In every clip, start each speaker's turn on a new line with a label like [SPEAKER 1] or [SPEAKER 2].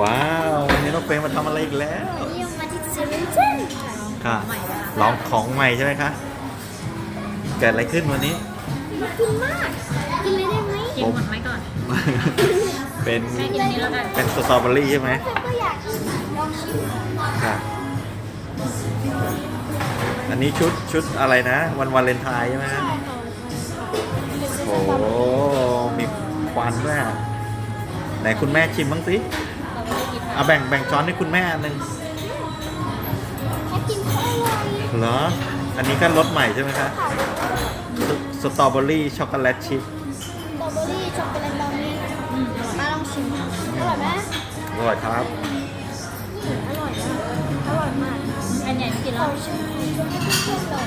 [SPEAKER 1] ว้าววันนี้น้องเฟรมมาทำอะไรอีกแล้ว
[SPEAKER 2] วันนี้มาที่เซเว่นค่ะ
[SPEAKER 1] ค่ะลองของใหม่ใช่ไหมคะเกิดอะไรขึ้นวันนี้
[SPEAKER 2] น่ากินมาก กินเลยได้ไหม
[SPEAKER 3] กินหมดไหมก่อน
[SPEAKER 1] เป็น
[SPEAKER 3] แม่กินนี้แล้วกัน
[SPEAKER 1] เป็นสตรอเบอรี่ใช่ไหม
[SPEAKER 2] แต่ก็อยากกินลองชิม
[SPEAKER 1] ค่ะอันนี้ชุดชุดอะไรนะ วันวาเลนไทน์ใช่ไหมฮะโอ้โหมีควันด้วยอะไหนคุณแม่ชิมบ้างสิ
[SPEAKER 3] เราไม่ได้กิน
[SPEAKER 1] เอาแบ่งแบ่งช้อนให้คุณแม่อันหนึ่ง
[SPEAKER 2] แค่กินก็อร่อย
[SPEAKER 1] เหรอ อันนี้ก็รสใหม่ใช่ไหมคะ
[SPEAKER 2] ค่ะ
[SPEAKER 1] สสตรอเบอรี่ช็อกโกแลตชิพ
[SPEAKER 2] สตรอเบอรี่ช็อกโกแลตบราวนี่
[SPEAKER 3] อืมอร่อย
[SPEAKER 2] มาลองชิมอร่อยไหม
[SPEAKER 1] อร่อยครับ
[SPEAKER 2] อร่อยมากอร่อยมาก
[SPEAKER 3] อันใหญ่ไม่กิน
[SPEAKER 2] เรา
[SPEAKER 3] แล้ว
[SPEAKER 2] ชิมชุดให้เพื่อนๆลอง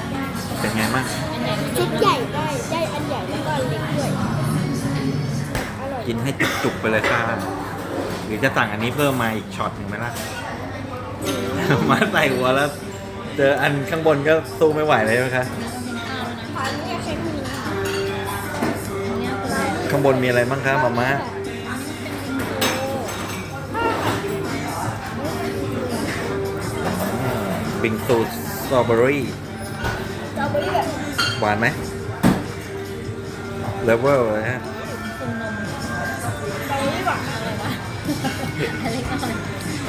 [SPEAKER 1] เป็นไงบ้าง
[SPEAKER 3] อันใหญ่ไม่กิ
[SPEAKER 2] ชุ
[SPEAKER 3] น
[SPEAKER 2] ดใหญ่ได้ได้อันใหญ่แล้วก็อันเล็กด้วยอร่อย
[SPEAKER 1] กินให้จุกๆไปเลยค่ะ หรือจะสั่งอันนี้เพิ่มมาอีกช็อตหนึ่งไหมล่ะ มาใส่หัวแล้ว เจออันข้างบนก็สู้ไม่ไหวเลยไหมคะ
[SPEAKER 2] ขออนุญาตใช้มือนะคะ
[SPEAKER 1] ข้างบนมีอะไรบ้างคะมาม่าบิงซูสตรอเบอรี่
[SPEAKER 2] สตรอเบอรี่แบบ
[SPEAKER 1] หวานไหมเลเวลเลยฮะ
[SPEAKER 3] อะไรก่อน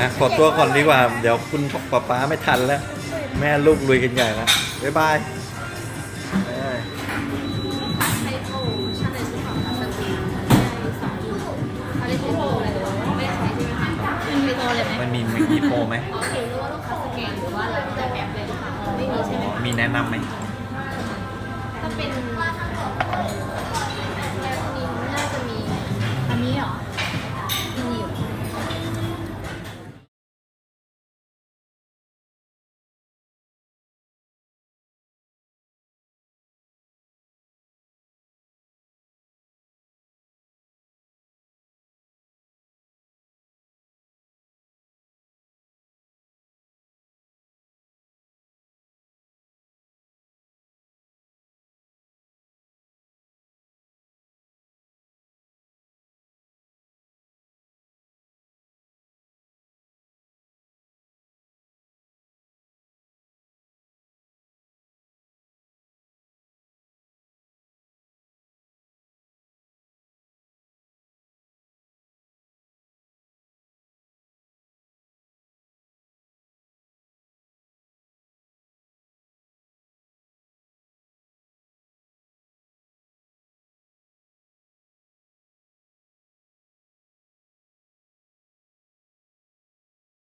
[SPEAKER 1] อะขอตัวก่อนดีกว่า เดี๋ยวคุณป๊าป๊าไม่ทันแล้ว แม่ลูกลุยกันใหญ่แล้วบ๊ายบายเอ้ย
[SPEAKER 3] ใช้โปรชาเลนจ์ของสตีนสองยูอะไรใช้โปรอะไรหรือว่าไม่ใช้ใช่ไหมคะมันมีโปรเลยไหม
[SPEAKER 1] มันมีมีโปรไหม
[SPEAKER 3] โอเครู้ว่าลูกค้าสแกนหรือว่าเราจะแอปเลยหรือเปล่าไม่มีใช่ไหมคะ
[SPEAKER 1] มีแนะนำไหม
[SPEAKER 3] ถ้าเป็น